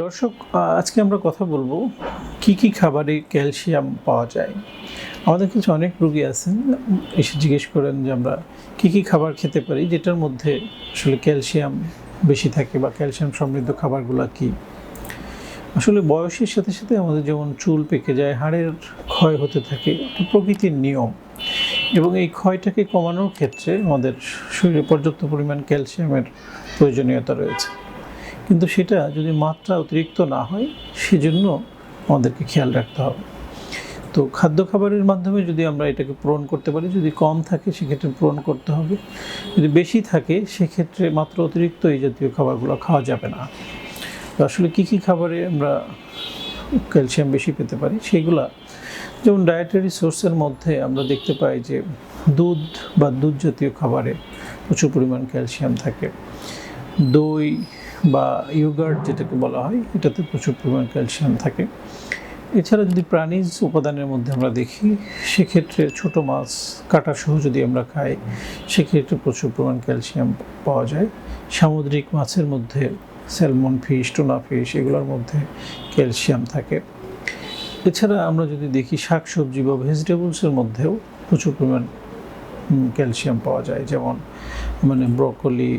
দর্শক আজকে আমরা কথা বলব কি কি খাবারে ক্যালসিয়াম পাওয়া যায়। আমাদের কাছে অনেক রোগী আছেন, এসে জিজ্ঞেস করেন যে আমরা কি কি খাবার খেতে পারি, যেটার মধ্যে আসলে ক্যালসিয়াম বেশি থাকে বা ক্যালসিয়াম সমৃদ্ধ খাবারগুলো কি। আসলে বয়সের সাথে সাথে আমাদের যেমন চুল পেকে যায়, হাড়ের ক্ষয় হতে থাকে, এটা প্রকৃতির নিয়ম। এবং এই ক্ষয়টাকে কমানোর ক্ষেত্রে আমাদের শরীরে পর্যাপ্ত পরিমাণ ক্যালসিয়ামের প্রয়োজনীয়তা রয়েছে। কিন্তু সেটা যদি মাত্রা অতিরিক্ত না হয়, সেজন্য আমাদেরকে খেয়াল রাখতে হবে। তো খাদ্য খাবারের মাধ্যমে যদি আমরা এটাকে পূরণ করতে পারি, যদি কম থাকে সেক্ষেত্রে পূরণ করতে হবে। যদি বেশি থাকে, সেক্ষেত্রে মাত্র অতিরিক্ত এই জাতীয় খাবারগুলো খাওয়া যাবে না। তো আসলে কী কী খাবারে আমরা ক্যালসিয়াম বেশি পেতে পারি, সেগুলা যেমন ডায়েটারি সোর্সের মধ্যে আমরা দেখতে পাই যে দুধ বা দুধ জাতীয় খাবারে প্রচুর পরিমাণ ক্যালসিয়াম থাকে। দই বা ইয়োগার্ট যেটাকে বলা হয়, এটাতে প্রচুর পরিমাণ ক্যালসিয়াম থাকে। এছাড়া যদি প্রাণীজ উপাদানের মধ্যে আমরা দেখি, সেক্ষেত্রে ছোট মাছ, কাটা সহ যদি আমরা খাই, সেক্ষেত্রে প্রচুর পরিমাণ ক্যালসিয়াম পাওয়া যায়। সামুদ্রিক মাছের মধ্যে স্যালমন ফিশ, টোনা ফিশ, এগুলোর মধ্যে ক্যালসিয়াম থাকে। এছাড়া আমরা যদি দেখি শাক সবজি বা ভেজিটেবলসের মধ্যেও প্রচুর পরিমাণ ক্যালসিয়াম পাওয়া যায়। যেমন মানে ব্রকলি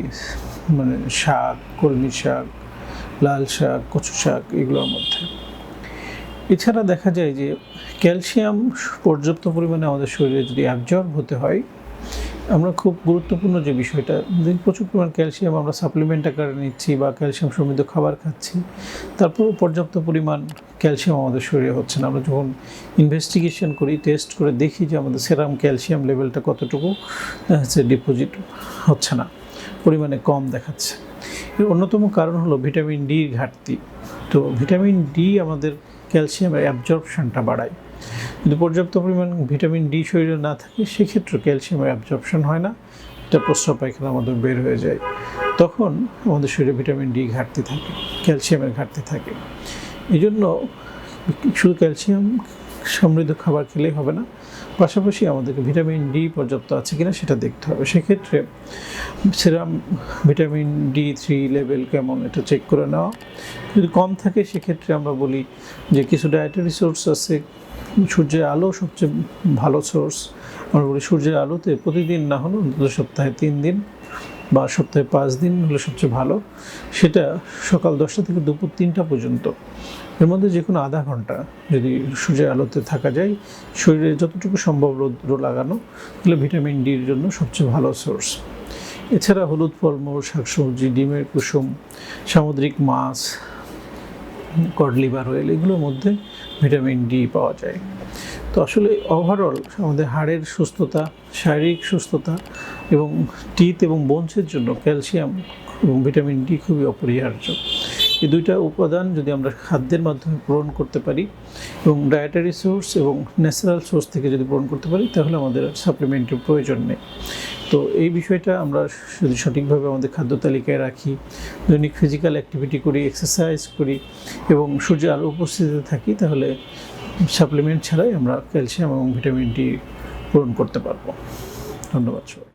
মানে শাক, কলমি শাক, লাল শাক, কচু শাক, এগুলোর মধ্যে। এছাড়া দেখা যায় যে ক্যালসিয়াম পর্যাপ্ত পরিমাণে আমাদের শরীরে যদি অ্যাবজর্ব হতে হয় আমরা খুব গুরুত্বপূর্ণ যে বিষয়টা যদি প্রচুর পরিমাণ ক্যালসিয়াম আমরা সাপ্লিমেন্ট আকারে নিচ্ছি বা ক্যালসিয়াম সমৃদ্ধ খাবার খাচ্ছি, তারপরেও পর্যাপ্ত পরিমাণ ক্যালসিয়াম আমাদের শরীরে হচ্ছে না। আমরা যখন ইনভেস্টিগেশন করি টেস্ট করে দেখি যে আমাদের সেরাম ক্যালসিয়াম লেভেলটা কতটুকু হচ্ছে ডিপোজিট হচ্ছে না, পরিমাণে কম দেখাচ্ছে। এর অন্যতম কারণ হলো ভিটামিন ডির ঘাটতি। তো ভিটামিন ডি আমাদের ক্যালসিয়ামের অ্যাবজর্পশনটা বাড়ায়। যদি পর্যাপ্ত পরিমাণ ভিটামিন ডি শরীরে না থাকে, সেক্ষেত্রে ক্যালসিয়ামের অ্যাবজর্পশন হয় না। এটা প্রস্রাব পায়খানা আমাদের বের হয়ে যায়। তখন আমাদের শরীরে ভিটামিন ডি ঘাটতি থাকে, ক্যালসিয়ামের ঘাটতি থাকে। এই জন্য শুধু ক্যালসিয়াম সমৃদ্ধ খাবার খেলেই হবে না। পাশাপাশি আমাদেরকে ভিটামিন ডি পর্যাপ্ত আছে কিনা সেটা দেখতে হবে। সেক্ষেত্রে serum, vitamin D three level কেমন এটা চেক করে নেওয়া যদি কম থাকে সেক্ষেত্রে আমরা বলি যে কিছু ডায়েটারি সোর্স আছে, সূর্যের আলো সবচেয়ে ভালো সোর্স আমরা বলি সূর্যের আলোতে প্রতিদিন না হলেও অন্তত সপ্তাহে তিন দিন বা সপ্তাহে পাঁচ দিন হলে সবচেয়ে ভালো। সেটা সকাল দশটা থেকে দুপুর তিনটা পর্যন্ত। এর মধ্যে যে কোনো আধা ঘণ্টা যদি সূর্যের আলোতে থাকা যায়, শরীরে যতটুকু সম্ভব রৌদ্র লাগানো, তাহলে ভিটামিন ডির জন্য সবচেয়ে ভালো সোর্স। এছাড়া হলুদ ফলমূল, শাকসবজি, ডিমের কুসুম, সামুদ্রিক মাছ কড লিভার অয়েল, এগুলোর মধ্যে ভিটামিন ডি পাওয়া যায়। তো আসলে ওভারঅল আমাদের হাড়ের সুস্থতা, শারীরিক সুস্থতা এবং টিথ এবং বোনসের জন্য ক্যালসিয়াম এবং ভিটামিন ডি খুবই অপরিহার্য। এই দুইটা উপাদান যদি আমরা খাদ্যের মাধ্যমে পূরণ করতে পারি এবং ডায়েটারি সোর্স এবং ন্যাচারাল সোর্স থেকে যদি পূরণ করতে পারি, তাহলে আমাদের সাপ্লিমেন্টের প্রয়োজন নেই। তো এই বিষয়টা আমরা যদি সঠিকভাবে আমাদের খাদ্য তালিকায় রাখি, দৈনিক ফিজিক্যাল অ্যাক্টিভিটি করি এক্সারসাইজ করি এবং সূর্যের আলো উপস্থিতিতে থাকি, তাহলে সাপ্লিমেন্ট ছাড়াই আমরা ক্যালসিয়াম এবং ভিটামিন ডি পূরণ করতে পারব। ধন্যবাদ সবাই